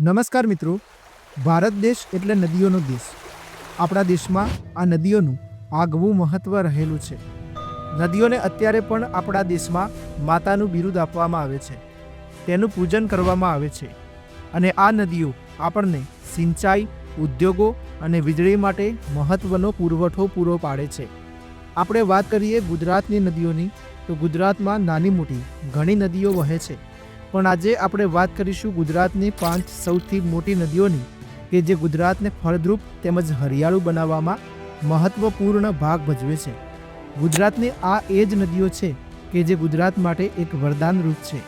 નમસ્કાર મિત્રો. ભારત દેશ એટલે નદીઓનો દેશ. આપણા દેશમાં આ નદીઓનું આગવું મહત્ત્વ રહેલું છે. નદીઓને અત્યારે પણ આપણા દેશમાં માતાનું બિરુદ આપવામાં આવે છે. તેનું પૂજન કરવામાં આવે છે. અને આ નદીઓ આપણને સિંચાઈ, ઉદ્યોગો અને વીજળી માટે મહત્ત્વનો પુરવઠો પૂરો પાડે છે. આપણે વાત કરીએ ગુજરાતની નદીઓની, તો ગુજરાતમાં નાની મોટી ઘણી નદીઓ વહે છે. પણ આજે આપણે વાત કરીશું ગુજરાતની પાંચ સૌથી મોટી નદીઓની, કે જે ગુજરાતને ફળદ્રુપ તેમજ હરિયાળું બનાવવામાં મહત્વપૂર્ણ ભાગ ભજવે છે. ગુજરાતની આ એ જ નદીઓ છે કે જે ગુજરાત માટે એક વરદાન રૂપ છે.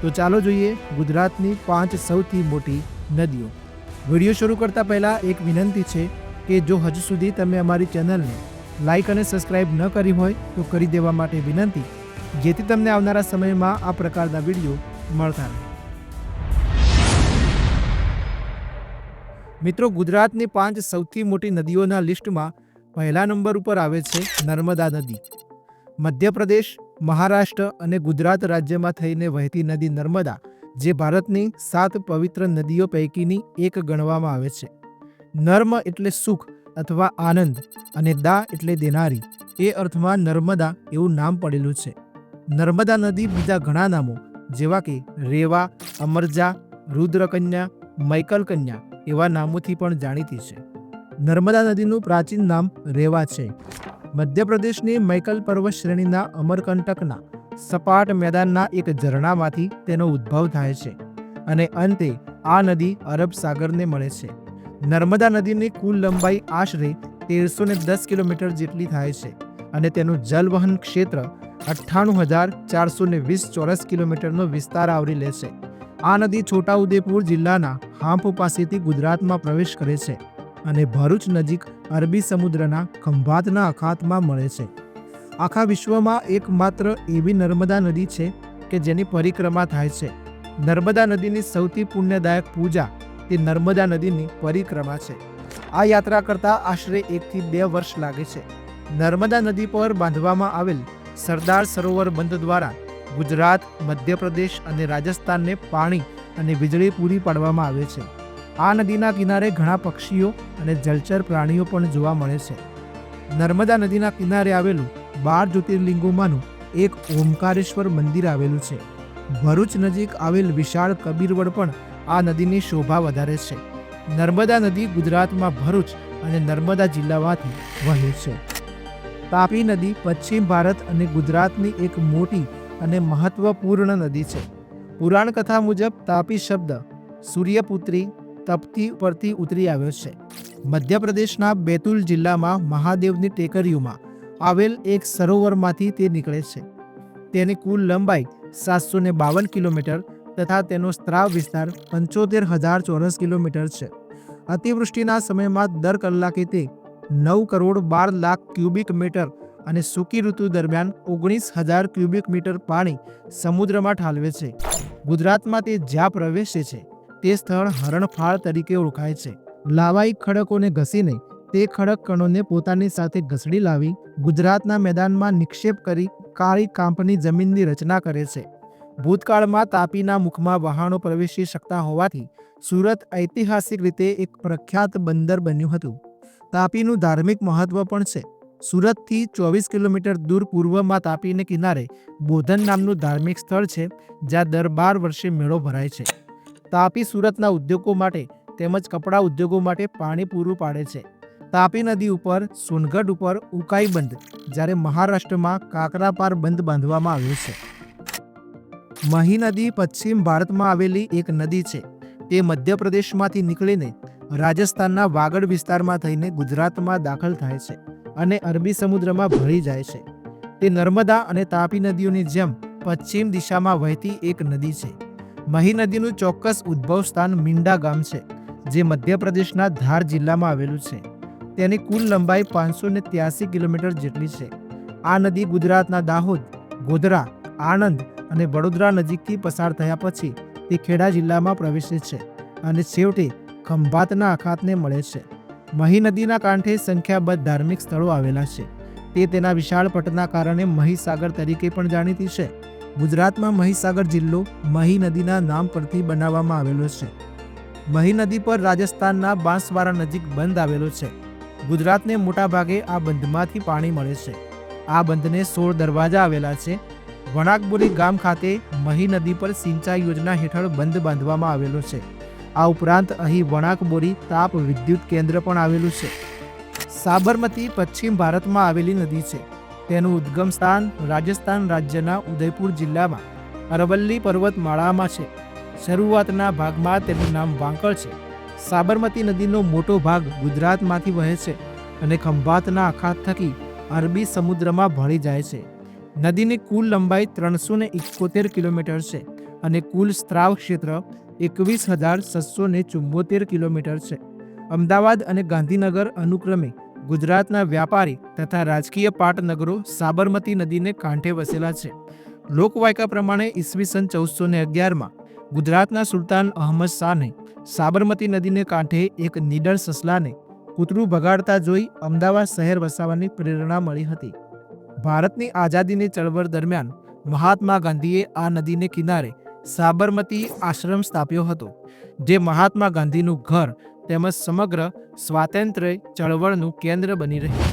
તો ચાલો જોઈએ ગુજરાતની પાંચ સૌથી મોટી નદીઓ. વીડિયો શરૂ કરતા પહેલાં એક વિનંતી છે કે જો હજુ સુધી તમે અમારી ચેનલને લાઇક અને સબસ્ક્રાઇબ ન કરી હોય તો કરી દેવા માટે વિનંતી. જેથી તમને આવનારા સમયમાં આ પ્રકારના વીડિયો મળતા રહે મિત્રો, ગુજરાતની પાંચ સૌથી મોટી નદીઓના લિસ્ટમાં પહેલા નંબર ઉપર આવે છે નર્મદા નદી. મધ્યપ્રદેશ, મહારાષ્ટ્ર અને ગુજરાત રાજ્યમાં થઈને વહેતી નદી નર્મદા, જે ભારતની સાત પવિત્ર નદીઓ પૈકીની એક ગણવામાં આવે છે. નર્મ એટલે સુખ અથવા આનંદ અને દા એટલે દેનારી. એ અર્થમાં નર્મદા એવું નામ પડેલું છે. નર્મદા નદી બીજા ઘણા નામો જેવા કે રેવા, અમરજા, રુદ્રકન્યા મૈકલ કન્યા એવા નામોથી પણ જાણીતી છે. નર્મદા નદીનું પ્રાચીન નામ રેવા છે. મધ્યપ્રદેશની મૈકલ પર્વત શ્રેણીના અમરકંટકના સપાટ મેદાનના એક ઝરણામાંથી તેનો ઉદ્ભવ થાય છે અને અંતે આ નદી અરબ સાગરને મળે છે. નર્મદા નદીની કુલ લંબાઈ આશરે તેરસો દસ કિલોમીટર જેટલી થાય છે. અને તેનું જલવહન ક્ષેત્ર અઠ્ઠાણું હજાર ચારસો ને વીસ ચોરસ કિલોમીટરનો વિસ્તાર આવરી લે છે. આ નદી છોટાઉદેપુર જિલ્લાના હાંપ પાસેથી ગુજરાતમાં પ્રવેશ કરે છે અને ભરૂચ નજીક અરબી સમુદ્રના ખંભાતના અખાતમાં મળે છે. આખા વિશ્વમાં એકમાત્ર એવી નર્મદા નદી છે કે જેની પરિક્રમા થાય છે. નર્મદા નદીની સૌથી પુણ્યદાયક પૂજા તે નર્મદા નદીની પરિક્રમા છે. આ યાત્રા કરતાં આશરે એકથી બે વર્ષ લાગે છે. નર્મદા નદી પર બાંધવામાં આવેલ સરદાર સરોવર બંધ દ્વારા ગુજરાત, મધ્યપ્રદેશ અને રાજસ્થાનને પાણી અને વીજળી પૂરી પાડવામાં આવે છે. આ નદીના કિનારે ઘણા પક્ષીઓ અને જલચર પ્રાણીઓ પણ જોવા મળે છે. નર્મદા નદીના કિનારે આવેલું બાર જ્યોતિર્લિંગોમાંનું એક ઓમકારેશ્વર મંદિર આવેલું છે. ભરૂચ નજીક આવેલ વિશાળ કબીરવડ પણ આ નદીની શોભા વધારે છે. નર્મદા નદી ગુજરાતમાં ભરૂચ અને નર્મદા જિલ્લામાંથી વહે છે. તાપી નદી પશ્ચિમ ભારત અને ગુજરાતની એક મોટી અને મહત્વપૂર્ણ નદી છે. પુરાણ કથા મુજબ તાપી શબ્દ સૂર્યપુત્રી તપતી પરથી ઉતરી આવ્યો છે. મધ્યપ્રદેશના બેતુલ જિલ્લામાં મહાદેવની ટેકરીઓમાં આવેલ એક સરોવરમાંથી તે નીકળે છે. તેની કુલ લંબાઈ સાતસો ને બાવન કિલોમીટર તથા તેનો સ્ત્રાવ વિસ્તાર પંચોતેર હજાર ચોરસ કિલોમીટર છે. અતિવૃષ્ટિના સમયમાં દર કલાકે તે નવ કરોડ બાર લાખ ક્યુબિક મીટર અને સૂકી ઋતુ દરમિયાન ઓગણીસ હજાર ક્યુબિક મીટર પાણી સમુદ્રમાં ઠાલવે છે. ગુજરાતમાં તે જ્યાં પ્રવેશે છે, તે સ્થળ હરણફાળ તરીકે ઓળખાય છે. લાવાઈ ખડકોને ઘસીને તે ખડક કણોને પોતાની સાથે ઘસડી લાવી ગુજરાતના મેદાનમાં નિક્ષેપ કરી કાળી કાંપની જમીનની રચના કરે છે. ભૂતકાળમાં તાપીના મુખમાં વહાણો પ્રવેશી શકતા હોવાથી સુરત ઐતિહાસિક રીતે એક પ્રખ્યાત બંદર બન્યું હતું. તાપીનું ધાર્મિક મહત્વ પણ છે. સુરતથી ચોવીસ કિલોમીટર દૂર પૂર્વમાં તાપીને કિનારે બોધન નામનું ધાર્મિક સ્થળ છે, જ્યાં દર બાર વર્ષે મેળો ભરાય છે. તાપી સુરતના ઉદ્યોગો માટે તેમજ કપડાં ઉદ્યોગો માટે પાણી પૂરું પાડે છે. તાપી નદી ઉપર, સોનગઢ ઉપર ઉકાઈ બંધ, જ્યારે મહારાષ્ટ્રમાં કાકરાપાર બંધ બાંધવામાં આવ્યો છે. મહી નદી પશ્ચિમ ભારતમાં આવેલી એક નદી છે. તે મધ્યપ્રદેશમાંથી નીકળીને રાજસ્થાનના વાગડ વિસ્તારમાં થઈને ગુજરાતમાં દાખલ થાય છે અને અરબી સમુદ્રમાં ભળી જાય છે. તે નર્મદા અને તાપી નદીઓની જેમ પશ્ચિમ દિશામાં વહેતી એક નદી છે. મહી નદીનું ચોક્કસ ઉદ્ભવ સ્થાન મીંડા ગામ છે, જે મધ્યપ્રદેશના ધાર જિલ્લામાં આવેલું છે. તેની કુલ લંબાઈ પાંચસો ને ત્યાસી કિલોમીટર જેટલી છે. આ નદી ગુજરાતના દાહોદ, ગોધરા, આણંદ અને વડોદરા નજીકથી પસાર થયા પછી તે ખેડા જિલ્લામાં પ્રવેશે છે અને છેવટે ખંભાતના અખાતને મળે છે. મહી નદીના કાંઠે સંખ્યાબંધ ધાર્મિક સ્થળો આવેલા છે. તે તેના વિશાળ પટના કારણે મહીસાગર તરીકે પણ જાણીતી છે. ગુજરાતમાં મહીસાગર જિલ્લો મહી નદીના નામ પરથી બનાવવામાં આવેલો છે. મહી નદી પર રાજસ્થાનના બાંસવારા નજીક બંધ આવેલો છે. ગુજરાતને મોટાભાગે આ બંધમાંથી પાણી મળે છે. આ બંધને સોળ દરવાજા આવેલા છે. વણાકબુરી ગામ ખાતે મહી નદી પર સિંચાઈ યોજના હેઠળ બંધ બાંધવામાં આવેલો છે. આ ઉપરાંત અહીં વણાકબોરી તાપ, વિદ્યુત કેન્દ્ર પણ આવેલું છે. સાબરમતી પશ્ચિમ ભારતમાં આવેલી નદી છે. તેનું ઉદ્ગમ સ્થાન રાજસ્થાન રાજ્યના ઉદયપુર જિલ્લામાં અરવલ્લી પર્વતમાળામાં છે. શરૂઆતના ભાગમાં તેનું નામ વાંકળ છે. સાબરમતી નદીનો મોટો ભાગ ગુજરાતમાંથી વહે છે અને ખંભાતના અખાત થકી અરબી સમુદ્રમાં ભળી જાય છે. નદીની કુલ લંબાઈ ત્રણસો ને કિલોમીટર છે અને કુલ સ્ત્રાવ ક્ષેત્ર એકવીસ હજાર છસો ને ચુંબોતેર કિલોમીટર છે. અમદાવાદ અને ગાંધીનગર અનુક્રમે ગુજરાતના વ્યાપારી તથા રાજકીય પાટનગરો સાબરમતી નદીને કાંઠે વસેલા છે. લોકવાયકા પ્રમાણે ઈસવીસન ચૌદસો ને અગિયારમાં ગુજરાતના સુલતાન અહમદ શાહને સાબરમતી નદીને કાંઠે એક નીડર સસલાને કૂતરું ભગાડતા જોઈ અમદાવાદ શહેર વસાવવાની પ્રેરણા મળી હતી. ભારતની આઝાદીની ચળવળ દરમિયાન મહાત્મા ગાંધીએ આ નદીને કિનારે સાબરમતી આશ્રમ સ્થાપ્યો હતો, જે મહાત્મા ગાંધીનું ઘર તેમજ સમગ્ર સ્વાતંત્ર્ય ચળવળનું કેન્દ્ર બની રહ્યું.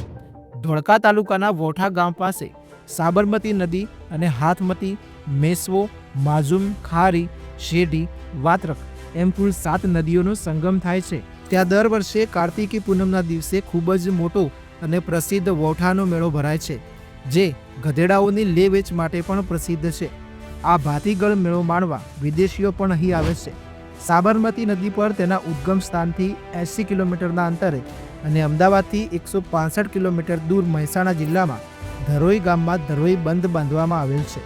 ધોળકા તાલુકાના વોઠા ગામ પાસે સાબરમતી નદી અને હાથમતી, મેસવો, માઝુમ, ખારી, શેઢી, વાત્રક એમ કુલ સાત નદીઓનો સંગમ થાય છે. ત્યાં દર વર્ષે કાર્તિકી પૂનમના દિવસે ખૂબ જ મોટો અને પ્રસિદ્ધ વોઠાનો મેળો ભરાય છે, જે ગધેડાઓની લે વેચ માટે પણ પ્રસિદ્ધ છે. આ ભાતીગળ મેળો માણવા વિદેશીઓ પણ અહીં આવે છે. સાબરમતી નદી પર તેના ઉદ્ગમ સ્થાનથી એંસી કિલોમીટરના અંતરે અને અમદાવાદથી એકસો પાસઠ કિલોમીટર દૂર મહેસાણા જિલ્લામાં ધરોઈ ગામમાં ધરોઈ બંધ બાંધવામાં આવેલ છે.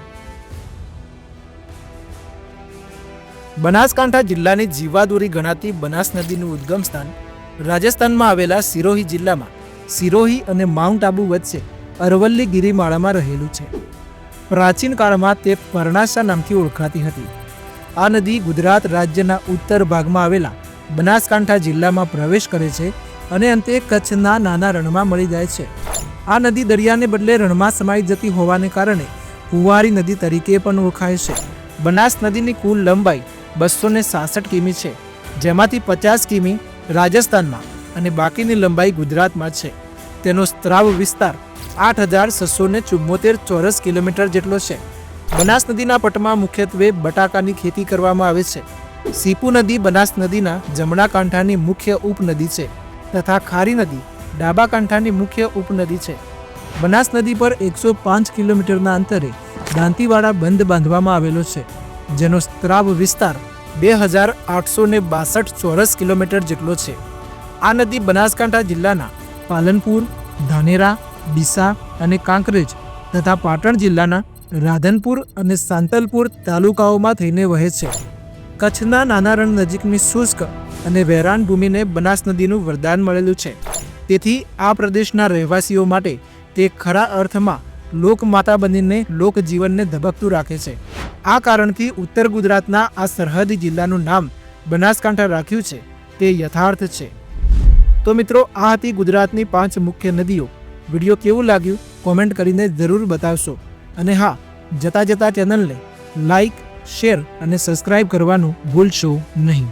બનાસકાંઠા જિલ્લાની જીવાદોરી ગણાતી બનાસ નદીનું ઉદ્ગમ સ્થાન રાજસ્થાનમાં આવેલા સિરોહી જિલ્લામાં સિરોહી અને માઉન્ટ આબુ વચ્ચે અરવલ્લી ગિરિમાળામાં રહેલું છે. પ્રાચીન કાળમાં તે પરણાસા નામથી ઓળખાતી હતી. આ નદી ગુજરાત રાજ્યના ઉત્તર ભાગમાં આવેલા બનાસકાંઠા જિલ્લામાં પ્રવેશ કરે છે અને અંતે કચ્છના નાના રણમાં મળી જાય છે. આ નદી દરિયાને બદલે રણમાં સમાઈ જતી હોવાને કારણે કુંવારી નદી તરીકે પણ ઓળખાય છે. બનાસ નદીની કુલ લંબાઈ બસો ને સાસઠ કિમી છે, જેમાંથી પચાસ કિમી રાજસ્થાનમાં અને બાકીની લંબાઈ ગુજરાતમાં છે. તેનો સ્ત્રાવ વિસ્તાર આઠ હજાર છસો ને ચુમ્મોતેર ચોરસ કિલોમીટર જેટલો છે. બનાસ નદીના પટમાં મુખ્યત્વે બટાકાની ખેતી કરવામાં આવે છે. સીપુ નદી બનાસ નદીના જમણા કાંઠાની મુખ્ય ઉપનદી છે તથા ખારી નદી ડાબા કાંઠાની મુખ્ય ઉપનદી છે. બનાસ નદી પર એકસો પાંચ કિલોમીટરના અંતરે દાંતીવાડા બંધ બાંધવામાં આવેલો છે, જેનો સ્ત્રાવ વિસ્તાર બે હજાર આઠસો ને બાસઠ ચોરસ કિલોમીટર જેટલો છે. આ નદી બનાસકાંઠા જિલ્લાના પાલનપુર, ધાનેરા ડીસા અને કાંકરેજ તથા પાટણ જિલ્લાના રાધનપુર અને સાંતલપુર તાલુકાઓમાં થઈને વહે છે. કચ્છના નાના રણ નજીકની શુષ્ક અને વેરાન ભૂમિને બનાસ નદીનું વરદાન મળેલું છે. તેથી આ પ્રદેશના રહેવાસીઓ માટે તે ખરા અર્થમાં લોકમાતા બનીને લોકજીવનને ધબકતું રાખે છે. આ કારણથી ઉત્તર ગુજરાતના આ સરહદી જિલ્લાનું નામ બનાસકાંઠા રાખ્યું છે. તે યથાર્થ છે. તો મિત્રો, આ હતી ગુજરાતની પાંચ મુખ્ય નદીઓ. વીડિયો કેવું લાગ્યું કોમેન્ટ કરીને જરૂર બતાવશો. અને હા, જતા જતા ચેનલને લાઈક, શેર અને સબસ્ક્રાઇબ કરવાનું ભૂલશો નહીં.